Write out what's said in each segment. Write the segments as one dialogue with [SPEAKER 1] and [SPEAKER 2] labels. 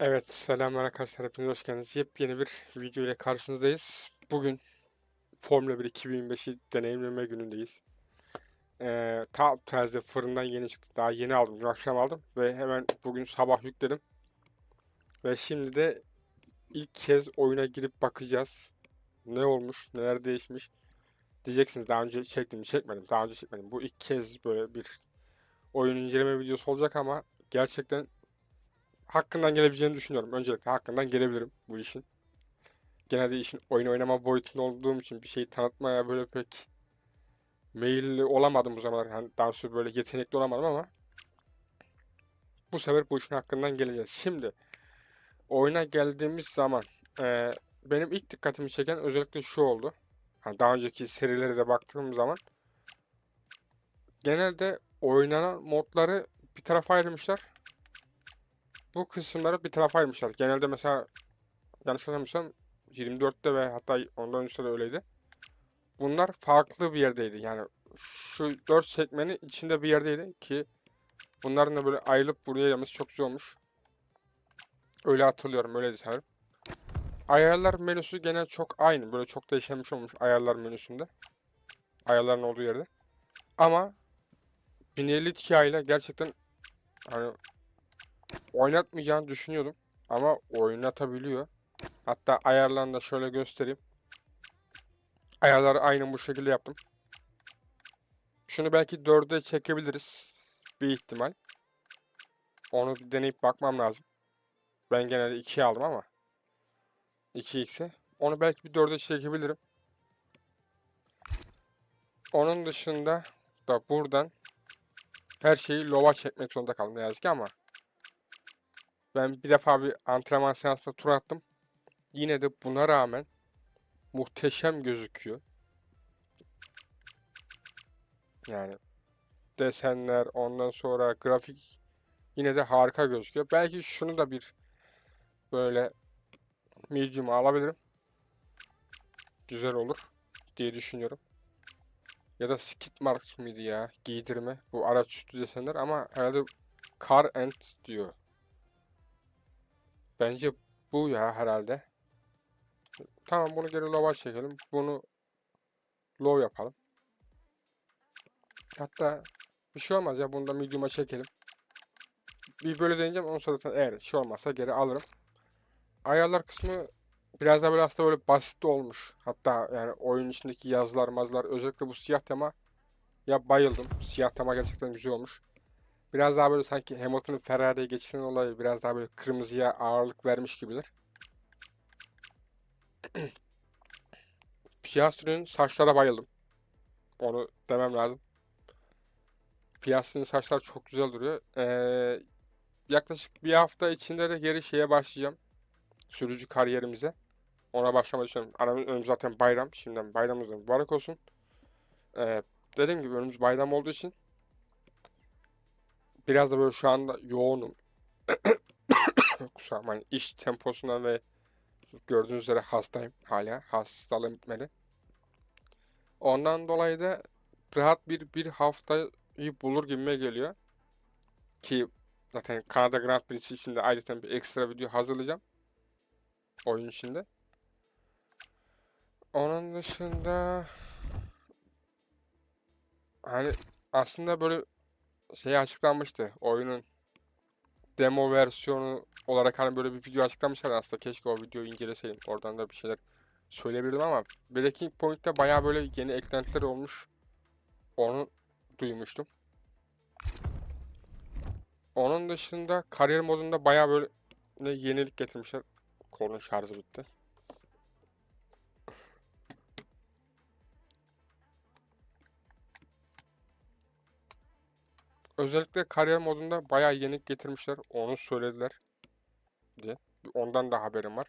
[SPEAKER 1] Evet, selamlar arkadaşlar. Hepiniz hoş geldiniz. Yepyeni bir video ile karşınızdayız. Bugün Formula 1 2025'i deneyimleme günündeyiz. Ee, ta taze fırından yeni çıktı. Daha yeni aldım. Dün akşam aldım ve hemen bugün sabah yükledim. Ve şimdi de ilk kez oyuna girip bakacağız. Ne olmuş, neler değişmiş. Diyeceksiniz daha önce çektim? Çekmedim. Daha önce çekmedim. Bu ilk kez böyle bir oyun inceleme videosu olacak ama gerçekten hakkından gelebileceğini düşünüyorum. Öncelikle hakkından gelebilirim bu işin. Genelde işin oyun oynama boyutunda olduğum için bir şeyi tanıtmaya böyle pek meyilli olamadım bu zamanlar. Hani daha sonra böyle yetenekli olamadım ama bu sefer bu işin hakkından geleceğiz. Şimdi oyuna geldiğimiz zaman e, benim ilk dikkatimi çeken özellikle şu oldu. Hani daha önceki serilere de baktığım zaman genelde oynanan modları bir tarafa ayırmışlar bu kısımları bir tarafa ayırmışlar. Genelde mesela yanlış hatırlamıyorsam 24'te ve hatta ondan önce de öyleydi. Bunlar farklı bir yerdeydi. Yani şu 4 sekmenin içinde bir yerdeydi ki bunların da böyle ayrılıp buraya gelmesi çok güzel olmuş. Öyle hatırlıyorum. Öyleydi sanırım. Ayarlar menüsü gene çok aynı. Böyle çok değişmemiş olmuş ayarlar menüsünde. Ayarların olduğu yerde. Ama 1050 Ti ile gerçekten hani oynatmayacağını düşünüyordum. Ama oynatabiliyor. Hatta ayarlarını da şöyle göstereyim. Ayarları aynı bu şekilde yaptım. Şunu belki 4'e çekebiliriz. Bir ihtimal. Onu deneyip bakmam lazım. Ben genelde 2'ye aldım ama. 2x'e. Onu belki bir 4'e çekebilirim. Onun dışında da buradan her şeyi lova çekmek zorunda kaldım ne yazık ki ama ben bir defa bir antrenman seansında tur attım. Yine de buna rağmen muhteşem gözüküyor. Yani desenler ondan sonra grafik yine de harika gözüküyor. Belki şunu da bir böyle medium alabilirim. Güzel olur diye düşünüyorum. Ya da skit mark mıydı ya giydirme bu araç üstü desenler ama herhalde car and diyor. Bence bu ya herhalde. Tamam bunu geri low'a çekelim. Bunu low yapalım. Hatta bir şey olmaz ya bunu da medium'a çekelim. Bir böyle deneyeceğim ondan sonra zaten eğer şey olmazsa geri alırım. Ayarlar kısmı biraz da böyle aslında böyle basit olmuş. Hatta yani oyun içindeki yazılar mazlar özellikle bu siyah tema ya bayıldım. Siyah tema gerçekten güzel olmuş. Biraz daha böyle sanki Hamilton'ın Ferrari'ye geçişinin olayı biraz daha böyle kırmızıya ağırlık vermiş gibidir. Piastri'nin saçlara bayıldım. Onu demem lazım. Piastri'nin saçlar çok güzel duruyor. Ee, yaklaşık bir hafta içinde de geri şeye başlayacağım. Sürücü kariyerimize. Ona başlamayı düşünüyorum. Önümüz zaten bayram. Şimdiden bayramımız mübarek olsun. Ee, dediğim gibi önümüz bayram olduğu için biraz da böyle şu anda yoğunum. Kusura bakmayın. iş temposundan ve gördüğünüz üzere hastayım hala. Hastalığım bitmedi. Ondan dolayı da rahat bir bir haftayı bulur gibime geliyor. Ki zaten Kanada Grand Prix için de ayrıca bir ekstra video hazırlayacağım. Oyun içinde. Onun dışında hani aslında böyle şey açıklanmıştı. Oyunun demo versiyonu olarak hani böyle bir video açıklamışlar aslında. Keşke o videoyu inceleseydim. Oradan da bir şeyler söyleyebilirdim ama Breaking Point'te bayağı böyle yeni eklentiler olmuş. Onu duymuştum. Onun dışında kariyer modunda bayağı böyle yenilik getirmişler. Kolun şarjı bitti. Özellikle kariyer modunda bayağı yenik getirmişler. Onu söylediler diye. Ondan da haberim var.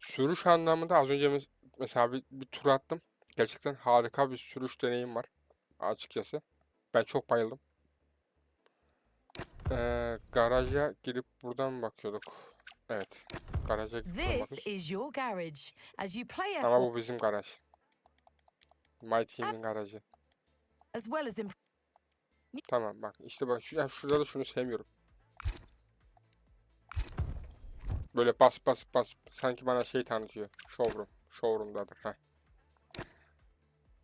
[SPEAKER 1] Sürüş anlamında az önce mesela bir, bir tur attım. Gerçekten harika bir sürüş deneyim var. Açıkçası. Ben çok bayıldım. Ee, garaja girip buradan bakıyorduk. Evet. Garaja
[SPEAKER 2] This is your garage. As you play
[SPEAKER 1] Ama
[SPEAKER 2] F1,
[SPEAKER 1] bu bizim garaj. My Team'in garajı.
[SPEAKER 2] as well as
[SPEAKER 1] Tamam bak işte bak şu, ya şurada da şunu sevmiyorum. Böyle bas bas bas sanki bana şey tanıtıyor. Showroom. Showroom'dadır. Heh.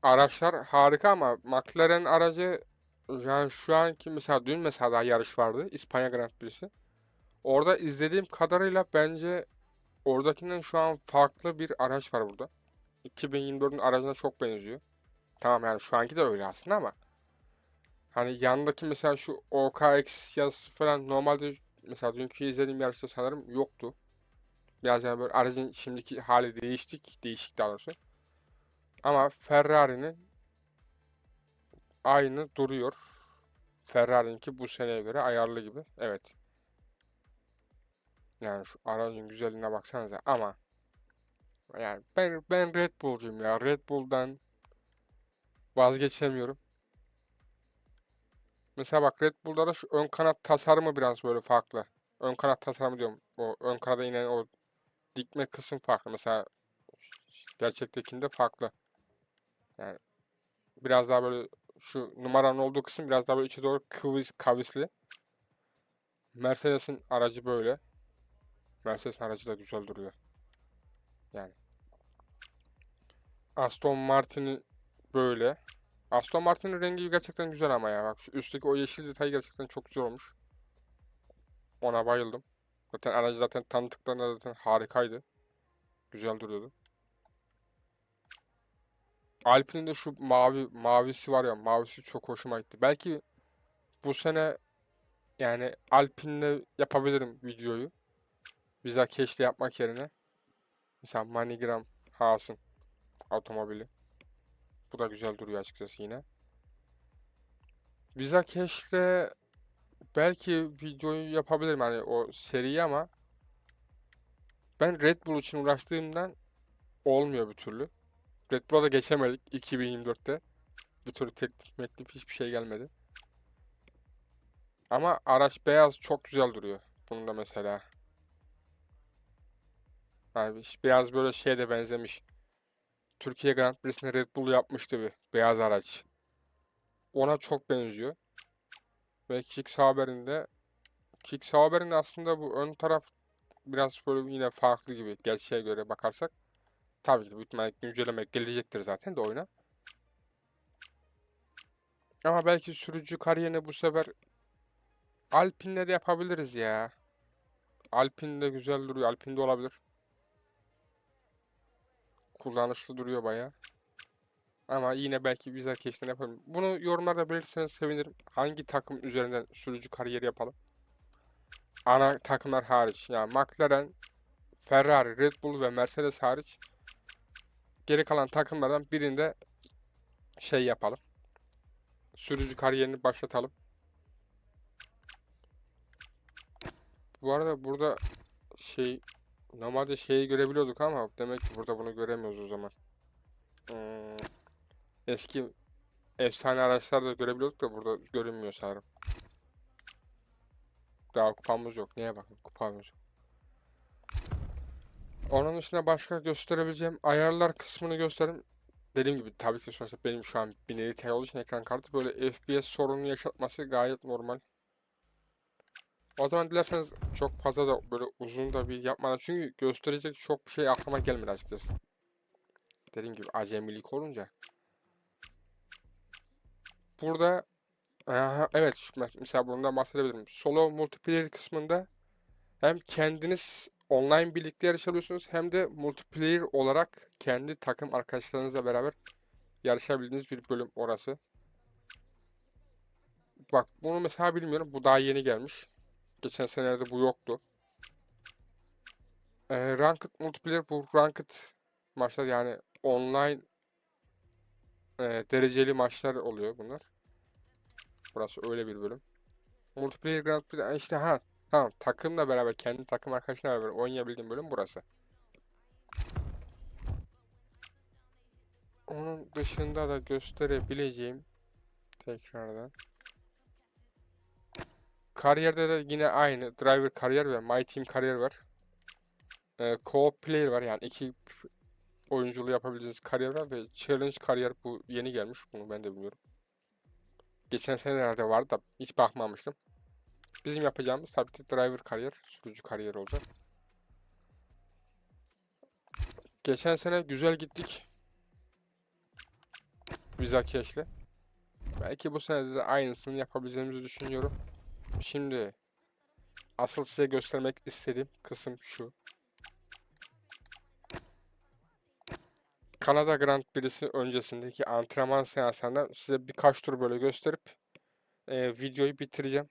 [SPEAKER 1] Araçlar harika ama McLaren aracı yani şu anki mesela dün mesela daha yarış vardı. İspanya Grand Prix'si. Orada izlediğim kadarıyla bence oradakinden şu an farklı bir araç var burada. 2024'ün aracına çok benziyor. Tamam yani şu anki de öyle aslında ama hani yandaki mesela şu OKX yazısı falan normalde mesela dünkü izlediğim yarışta sanırım yoktu. Biraz yani böyle aracın şimdiki hali değiştik, değişik daha doğrusu. Ama Ferrari'nin aynı duruyor. Ferrari'ninki bu seneye göre ayarlı gibi. Evet. Yani şu aracın güzelliğine baksanıza ama yani ben ben Red Bull'cuyum ya. Red Bull'dan vazgeçemiyorum. Mesela bak Red Bull'da da şu ön kanat tasarımı biraz böyle farklı. Ön kanat tasarımı diyorum. O ön kanada inen o dikme kısım farklı. Mesela gerçektekinde farklı. Yani biraz daha böyle şu numaranın olduğu kısım biraz daha böyle içe doğru kıvis, kavisli. Mercedes'in aracı böyle. Mercedes'in aracı da güzel duruyor. Yani. Aston Martin'in böyle. Aston Martin'in rengi gerçekten güzel ama ya. Bak şu üstteki o yeşil detay gerçekten çok güzel olmuş. Ona bayıldım. Zaten aracı zaten tanıtıklarında zaten harikaydı. Güzel duruyordu. Alpine'in de şu mavi mavisi var ya mavisi çok hoşuma gitti. Belki bu sene yani Alpine'le yapabilirim videoyu. Visa Cash'le yapmak yerine. Mesela MoneyGram Haas'ın otomobili. Bu da güzel duruyor açıkçası yine. Visa Cash'le belki videoyu yapabilirim hani o seriyi ama ben Red Bull için uğraştığımdan olmuyor bir türlü. Red Bull'a da geçemedik 2024'te. Bir türlü teklif meklif hiçbir şey gelmedi. Ama araç beyaz çok güzel duruyor. Bunun da mesela. Yani biraz böyle şeye de benzemiş. Türkiye Grand Prix'sinde Red Bull yapmıştı bir beyaz araç. Ona çok benziyor. Ve Kick Sauber'inde Kick Sauber'in aslında bu ön taraf biraz böyle yine farklı gibi gerçeğe göre bakarsak. Tabii ki büyük ihtimalle güncelleme gelecektir zaten de oyuna. Ama belki sürücü kariyerini bu sefer Alpine'le de yapabiliriz ya. Alpine de güzel duruyor. Alpine de olabilir. Kullanışlı duruyor baya. Ama yine belki Visa Cash'ten yaparım. Bunu yorumlarda belirtirseniz sevinirim. Hangi takım üzerinden sürücü kariyeri yapalım? Ana takımlar hariç. Yani McLaren, Ferrari, Red Bull ve Mercedes hariç geri kalan takımlardan birinde şey yapalım. Sürücü kariyerini başlatalım. Bu arada burada şey normalde şeyi görebiliyorduk ama demek ki burada bunu göremiyoruz o zaman. Hmm, eski efsane araçlar da görebiliyorduk da burada görünmüyor sanırım. Daha kupamız yok. Neye bakın kupamız yok. Onun dışında başka gösterebileceğim ayarlar kısmını gösterim. Dediğim gibi tabii ki sonuçta benim şu an 1050 Ti olduğu için ekran kartı böyle FPS sorunu yaşatması gayet normal. O zaman dilerseniz çok fazla da böyle uzun da bir yapmadan çünkü gösterecek çok bir şey aklıma gelmedi açıkçası. Dediğim gibi acemilik olunca. Burada aha, evet şu- mesela bundan bahsedebilirim. Solo multiplayer kısmında hem kendiniz online birlikte yarışabiliyorsunuz hem de multiplayer olarak kendi takım arkadaşlarınızla beraber yarışabildiğiniz bir bölüm orası. Bak bunu mesela bilmiyorum. Bu daha yeni gelmiş. Geçen senelerde bu yoktu. Ee, Ranked Multiplayer bu Ranked maçlar yani online e, dereceli maçlar oluyor bunlar. Burası öyle bir bölüm. Multiplayer Grand Prix işte ha tamam takımla beraber kendi takım arkadaşlarla beraber oynayabildiğim bölüm burası. Onun dışında da gösterebileceğim tekrardan. Kariyerde de yine aynı. Driver kariyer ve My Team kariyer var. Ee, Co-op player var yani iki oyunculuğu yapabileceğiniz kariyer var ve Challenge kariyer bu yeni gelmiş. Bunu ben de bilmiyorum. Geçen senelerde vardı da hiç bakmamıştım. Bizim yapacağımız tabii ki driver kariyer, sürücü kariyer olacak. Geçen sene güzel gittik. Visa Cash'le. Belki bu sene de aynısını yapabileceğimizi düşünüyorum. Şimdi asıl size göstermek istediğim kısım şu. Kanada Grand Prix'si öncesindeki antrenman seanslarında size birkaç tur böyle gösterip e, videoyu bitireceğim.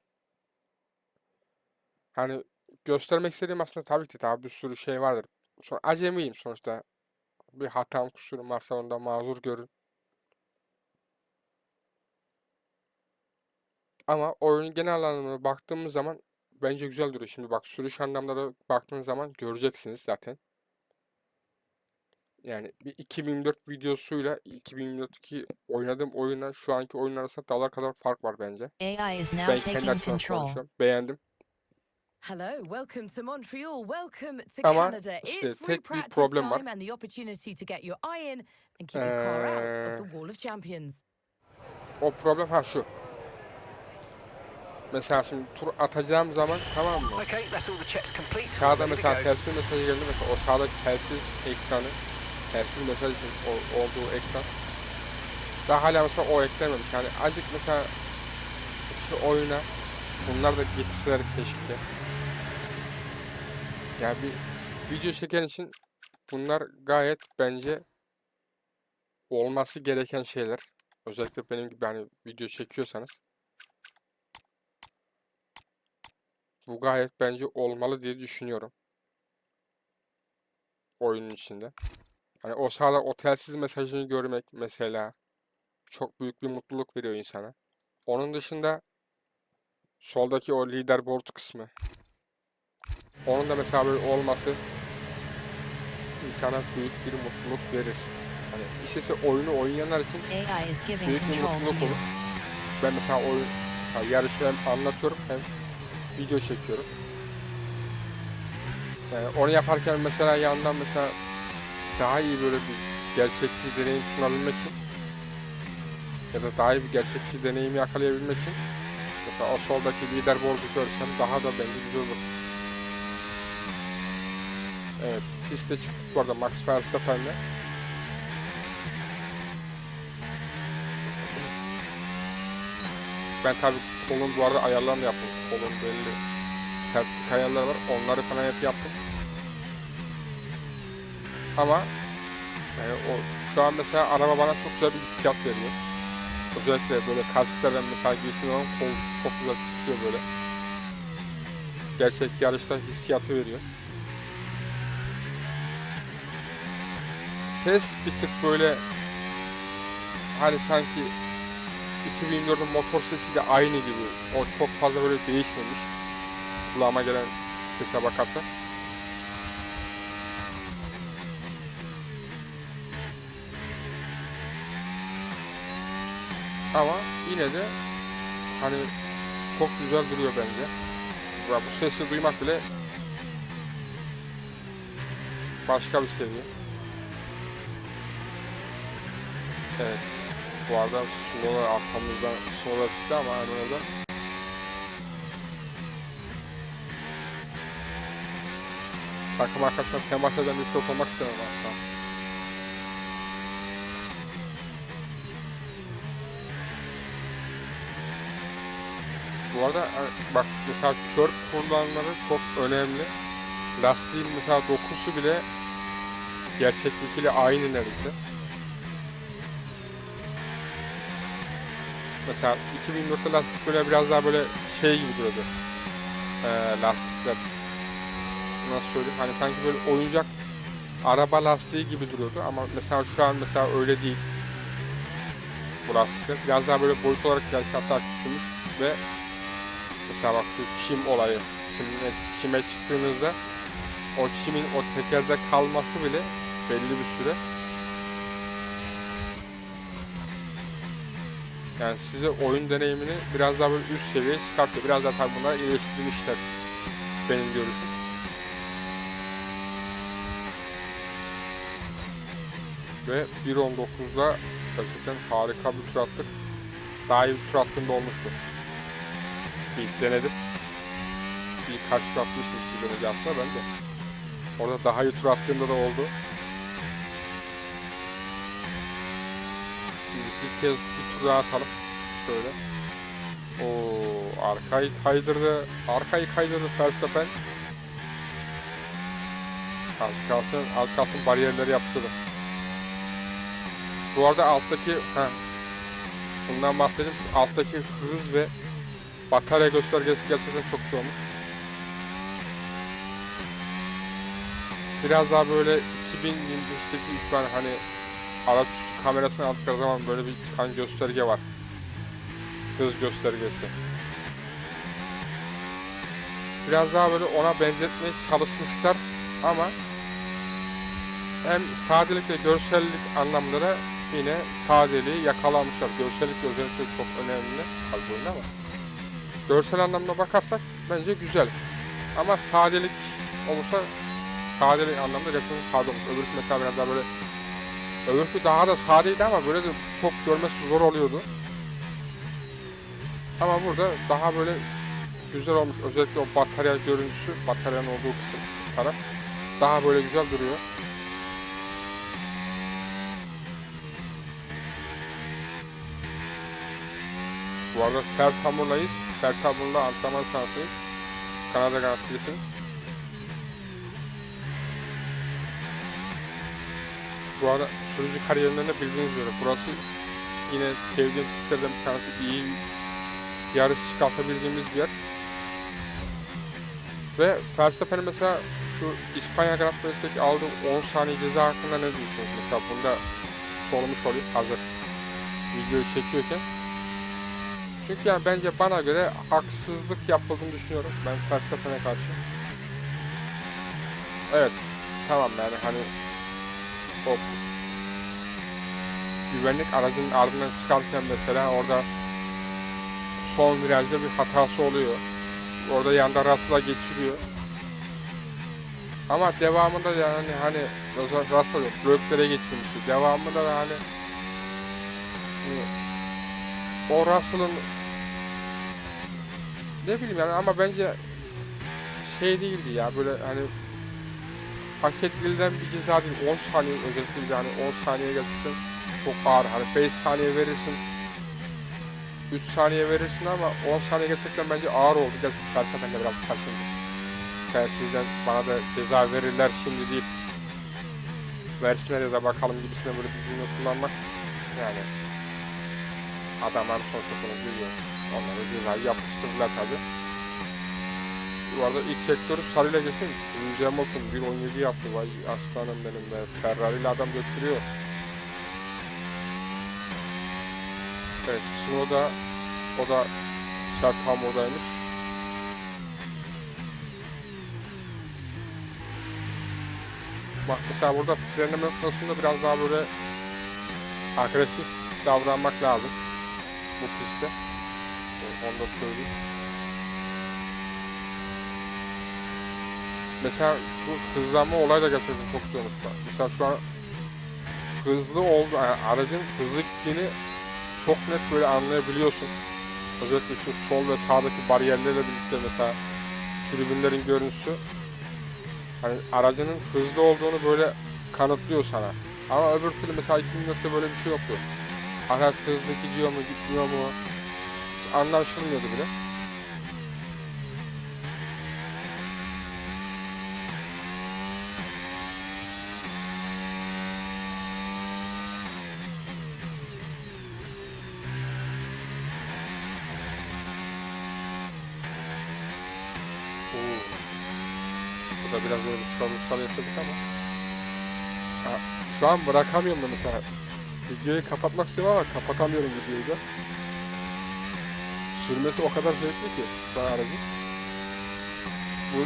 [SPEAKER 1] Hani göstermek istediğim aslında tabii ki daha bir sürü şey vardır. Sonra acemiyim sonuçta. Bir hatam kusurum varsa onda mazur görün. Ama oyunun genel anlamına baktığımız zaman bence güzel duruyor. Şimdi bak sürüş anlamları baktığınız zaman göreceksiniz zaten. Yani bir 2024 videosuyla 2024'teki oynadığım oyunla şu anki oyun arasında dağlar kadar fark var bence.
[SPEAKER 3] AI is now
[SPEAKER 1] Ben kendi açımdan konuşuyorum. Beğendim.
[SPEAKER 2] Hello, welcome to Montreal. Welcome to
[SPEAKER 1] Ama
[SPEAKER 2] Canada.
[SPEAKER 1] işte
[SPEAKER 2] It's
[SPEAKER 1] tek bir problem var.
[SPEAKER 2] and the opportunity to get your eye in and keep your car out of the Wall of Champions.
[SPEAKER 1] O problem ha şu. Mesela şimdi tur atacağım zaman tamam mı? Sağda mesela telsiz mesajı geldi mesela o sağdaki telsiz ekranı telsiz mesaj için o- olduğu ekran. Daha hala mesela o eklenmemiş yani azıcık mesela şu oyuna bunlar da getirseler keşke. Yani bir video çeken için bunlar gayet bence olması gereken şeyler. Özellikle benim gibi hani video çekiyorsanız bu gayet bence olmalı diye düşünüyorum oyunun içinde. Hani o sağda o telsiz mesajını görmek mesela çok büyük bir mutluluk veriyor insana. Onun dışında soldaki o leaderboard kısmı onun da mesela böyle olması insana büyük bir mutluluk verir. Hani işte oyunu oynayanlar için büyük bir mutluluk olur. Ben mesela oyun mesela yarışı hem anlatıyorum hem video çekiyorum. Yani onu yaparken mesela yandan mesela daha iyi böyle bir gerçekçi deneyim sunabilmek için ya da daha iyi bir gerçekçi deneyimi yakalayabilmek için mesela o soldaki leaderboard'u görsem daha da bence güzel olur. Evet, piste çıktık bu arada Max Verstappen'le. Ben tabii kolun bu arada ayarlarını yaptım. Kolun belli sertlik ayarları var. Onları falan hep yaptım. Ama yani o şu an mesela araba bana çok güzel bir hissiyat veriyor. Özellikle böyle ben mesela geçtiğim zaman kol çok güzel tutuyor böyle. Gerçek yarışta hissiyatı veriyor. Ses bir tık böyle hani sanki 2024'ün motor sesi de aynı gibi. O çok fazla böyle değişmemiş. Kulağıma gelen sese bakarsak. Ama yine de hani çok güzel duruyor bence. Ya bu sesi duymak bile başka bir seviye. Evet. Bu arada Sunola arkamızdan Sunola çıktı ama hemen orada. Takım arkadaşlar temas eden bir pilot olmak istemem aslında. Bu arada e, bak mesela kör kullanımları çok önemli. Lastiğin mesela dokusu bile gerçeklikiyle aynı neredeyse. Mesela 2024'te lastik böyle biraz daha böyle şey gibi duruyordu. Ee, lastikler. Nasıl söyleyeyim? Hani sanki böyle oyuncak araba lastiği gibi duruyordu ama mesela şu an mesela öyle değil. Bu lastikler. Biraz daha böyle boyut olarak gerçi hatta küçülmüş ve mesela bak şu çim olayı. Çime, çime çıktığınızda o çimin o tekerde kalması bile belli bir süre Yani size oyun deneyimini biraz daha böyle üst seviyeye çıkartıyor. Biraz daha tabii bunlar iyileştirilmişler benim görüşüm. Ve 1.19'da gerçekten harika bir tur attık. Daha iyi bir tur attığımda olmuştu. İlk denedim. Birkaç tur atmıştım sizden önce aslında ben de. Orada daha iyi tur attığımda da oldu. Şimdi bir kez bir tur daha atalım. Şöyle. Oo, arkayı kaydırdı. Arkayı kaydırdı Verstappen. Az kalsın, az kalsın bariyerleri yapıştırdı. Bu arada alttaki, ha, bundan bahsedeyim. Alttaki hız ve batarya göstergesi gerçekten çok güzel olmuş. Biraz daha böyle 2023'teki şu an hani araç kamerasını aldıkları zaman böyle bir çıkan gösterge var. Hız göstergesi. Biraz daha böyle ona benzetmeye çalışmışlar ama hem sadelik ve görsellik anlamda da yine sadeliği yakalamışlar. Görsellik özellikle çok önemli oyunda ama görsel anlamda bakarsak bence güzel. Ama sadelik olursa sadelik anlamda gerçekten sade olur. Öbürkü mesela biraz daha böyle öbürkü daha da sadeydi ama böyle de çok görmesi zor oluyordu. Ama burada daha böyle güzel olmuş. Özellikle o batarya görüntüsü, bataryanın olduğu kısım taraf daha böyle güzel duruyor. Bu arada Sert Hamur'layız. Sert Hamur'la antrenman sahasındayız. Kanada Grand Bu arada sürücü kariyerinde de bildiğiniz üzere burası yine sevdiğim pistlerden bir tanesi iyi yarış çıkartabildiğimiz bir yer. Ve Verstappen'in mesela şu İspanya Grand Prix'deki aldığı 10 saniye ceza hakkında ne düşünüyorsunuz? Mesela bunda sormuş olayım hazır videoyu çekiyorken. Çünkü yani bence bana göre haksızlık yapıldığını düşünüyorum ben Verstappen'e karşı. Evet tamam yani hani o güvenlik aracının ardından çıkarken mesela orada son virajda bir hatası oluyor. Orada yanda Russell'a geçiriyor. Ama devamında yani hani Russell yok. Löklere geçirmişti. Devamında da hani o Russell'ın ne bileyim yani ama bence şey değildi ya böyle hani hak edilen bir ceza değil. 10 saniye özellikle yani 10 saniye gerçekten çok ağır. Hani 5 saniye verirsin 3 saniye verirsin ama 10 saniye gerçekten bence ağır oldu. Gerçekten Verstappen de biraz kaşındı. Telsizden bana da ceza verirler şimdi deyip versinler ya da bakalım gibisine böyle bir cümle kullanmak yani adamlar sonuçta bunu biliyor. Onlara cezayı yapıştırdılar tabi. Bu arada ilk sektörü sarıyla geçtim. Lewis Hamilton 1.17 yaptı. Vay aslanım benim be. Ferrari ile adam götürüyor. Evet, Snow'da o da sert hamurdaymış. Bak mesela burada frenleme noktasında biraz daha böyle agresif davranmak lazım bu pistte. Onu da söyleyeyim. Mesela şu hızlanma olayı da gerçekten çok. Bak, Mesela şu an hızlı oldu, yani aracın hızlı gittiğini çok net böyle anlayabiliyorsun. Özellikle şu sol ve sağdaki bariyerlerle birlikte mesela tribünlerin görüntüsü hani aracının hızlı olduğunu böyle kanıtlıyor sana. Ama öbür türlü mesela 2004'te böyle bir şey yoktu. Araç hızlı gidiyor mu gitmiyor mu hiç anlaşılmıyordu bile. Bu da biraz böyle ısrar yaşadık ama. Ha, şu an bırakamıyorum da mesela. Videoyu kapatmak istiyorum ama kapatamıyorum videoyu da. Sürmesi o kadar zevkli ki an aracın. Bu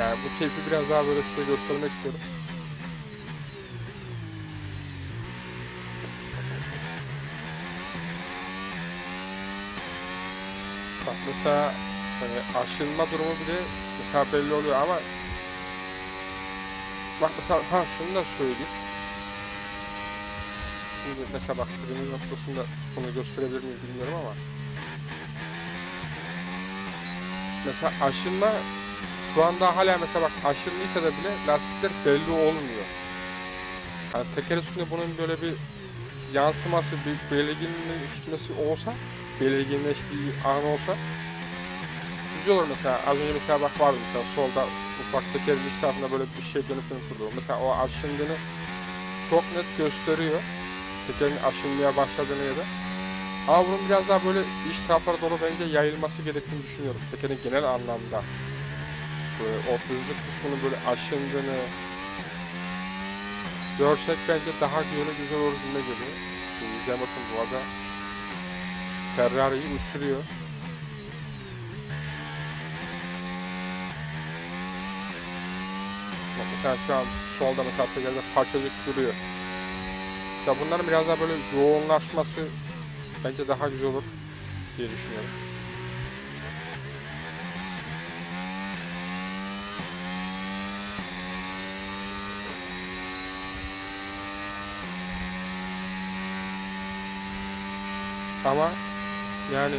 [SPEAKER 1] yani bu keyfi biraz daha böyle size göstermek istiyorum. Bak mesela hani aşınma durumu bile mesela belli oluyor ama bak mesela ha şunu da söyleyeyim. Şimdi mesela bak frenin noktasında bunu gösterebilir miyim bilmiyorum ama mesela aşınma şu anda hala mesela bak aşınlıysa da bile lastikler belli olmuyor. Yani teker üstünde bunun böyle bir yansıması, bir belirginleşmesi olsa, belirginleştiği an olsa güzel olur mesela. Az önce mesela bak vardı mesela solda ufak tekerin iç tarafında böyle bir şey dönüp dönüp duruyor. Mesela o aşındığını çok net gösteriyor. Tekerin aşınmaya başladığını ya da. Ama bunun biraz daha böyle iç taraflara doğru bence yayılması gerektiğini düşünüyorum. Tekerin genel anlamda. Böyle o düzlük kısmının böyle aşındığını görsek bence daha böyle güzel olur gibi geliyor. Şimdi bakın bu arada Ferrari'yi uçuruyor. Bak mesela şu an solda mesela tekerde parçacık duruyor. Mesela bunların biraz daha böyle yoğunlaşması bence daha güzel olur diye düşünüyorum. Ama yani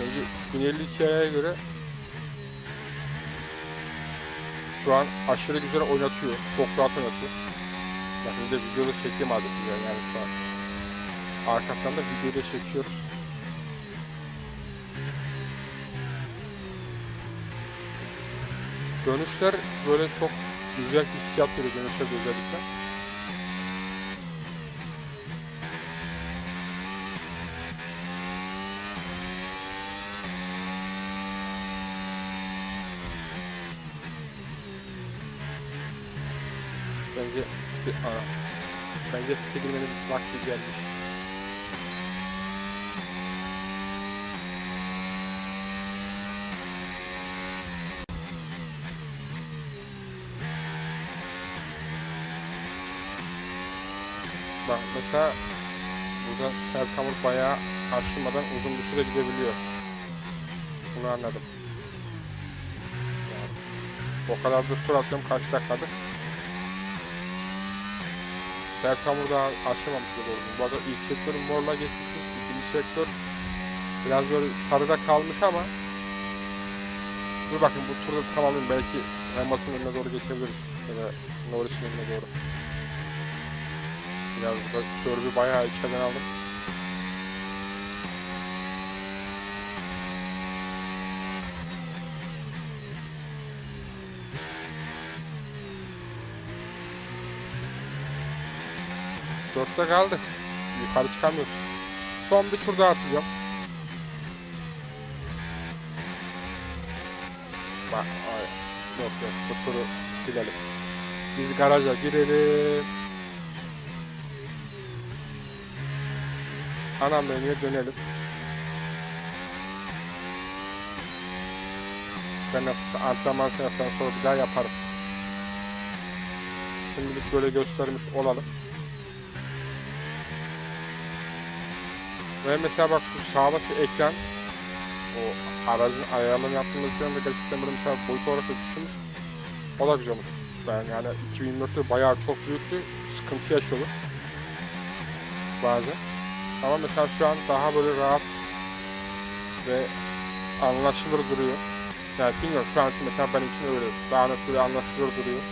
[SPEAKER 1] bence 1052'ye göre şu an aşırı güzel oynatıyor. Çok rahat oynatıyor. Bakın bir de videoda çektiğim halde güzel yani şu an. Arkadan da videoda çekiyoruz. Dönüşler böyle çok güzel hissiyat veriyor dönüşler özellikle. Pite, Aa, bence pite girmenin vakti gelmiş. Bak mesela burada sert hamur bayağı aşılmadan uzun bir süre gidebiliyor. Bunu anladım. O kadardır tur atıyorum kaç dakikadır. Sert hamur daha aşamamış gibi oldu. Bu arada ilk sektörün morla geçmişiz. İkinci sektör biraz böyle sarıda kalmış ama Dur bakın bu turda tamamlayayım belki Hamilton'ın önüne doğru geçebiliriz. Ya da Norris'in önüne doğru. Biraz burada bir bayağı içeriden aldım. Dörtte kaldık. Yukarı çıkamıyoruz. Son bir tur daha atacağım. Bak, ay, yok yok bu turu silelim. Biz garaja girelim. Ana menüye dönelim. Ben nasıl antrenman sırasından sonra bir daha yaparım. Şimdilik böyle göstermiş olalım. Ve mesela bak şu sağdaki ekran o aracın ayarlarını yaptığımız ekran da gerçekten böyle mesela boyut olarak da küçülmüş. O da güzelmiş. Ben yani 2024'te bayağı çok büyük bir sıkıntı yaşıyordum. Bazen. Ama mesela şu an daha böyle rahat ve anlaşılır duruyor. Yani bilmiyorum şu an için mesela benim için öyle daha net böyle anlaşılır duruyor.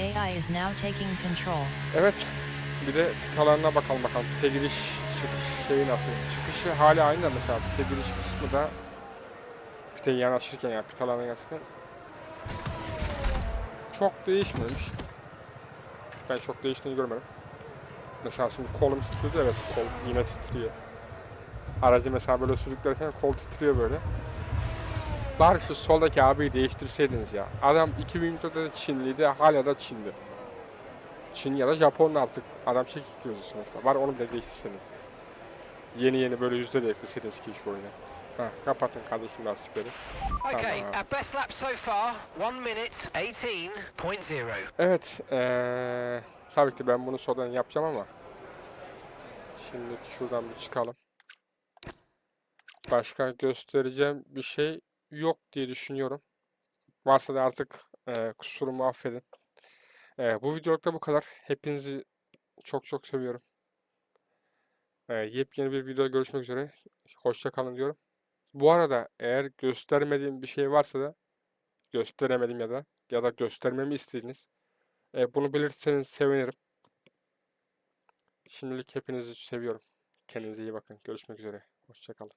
[SPEAKER 3] AI is now taking control.
[SPEAKER 1] Evet. Bir de pitalarına bakalım bakalım. Pite giriş çıkış şeyi nasıl? Çıkışı hala aynı da mesela pite giriş kısmı da pite yanaşırken yani pitalarına yanaşırken çok değişmemiş. Ben çok değiştiğini görmedim. Mesela şimdi kolum titriyordu evet kol yine titriyor. Aracı mesela böyle sürüklerken kol titriyor böyle. Bari şu soldaki abiyi değiştirseydiniz ya. Adam 2024'te de Çinliydi hala da Çinli. Çin ya da Japon artık adam çekik gözü sonuçta. Var onu bile değiştirseniz. Yeni yeni böyle yüzde de ekleseydiniz ki şu oyuna. Ha, kapatın kardeşim lastikleri.
[SPEAKER 4] Okay,
[SPEAKER 1] Tamam.
[SPEAKER 4] our best lap so far, 1 minute 18.0.
[SPEAKER 1] Evet, eee tabii ki ben bunu sonradan yapacağım ama şimdi şuradan bir çıkalım. Başka göstereceğim bir şey yok diye düşünüyorum. Varsa da artık eee kusurumu affedin. Eee, bu videolukta bu kadar. Hepinizi çok çok seviyorum. Eee, yepyeni bir videoda görüşmek üzere. Hoşça kalın diyorum. Bu arada eğer göstermediğim bir şey varsa da gösteremedim ya da ya da göstermemi istediğiniz e, bunu belirtirseniz sevinirim. Şimdilik hepinizi seviyorum. Kendinize iyi bakın. Görüşmek üzere. Hoşça kalın.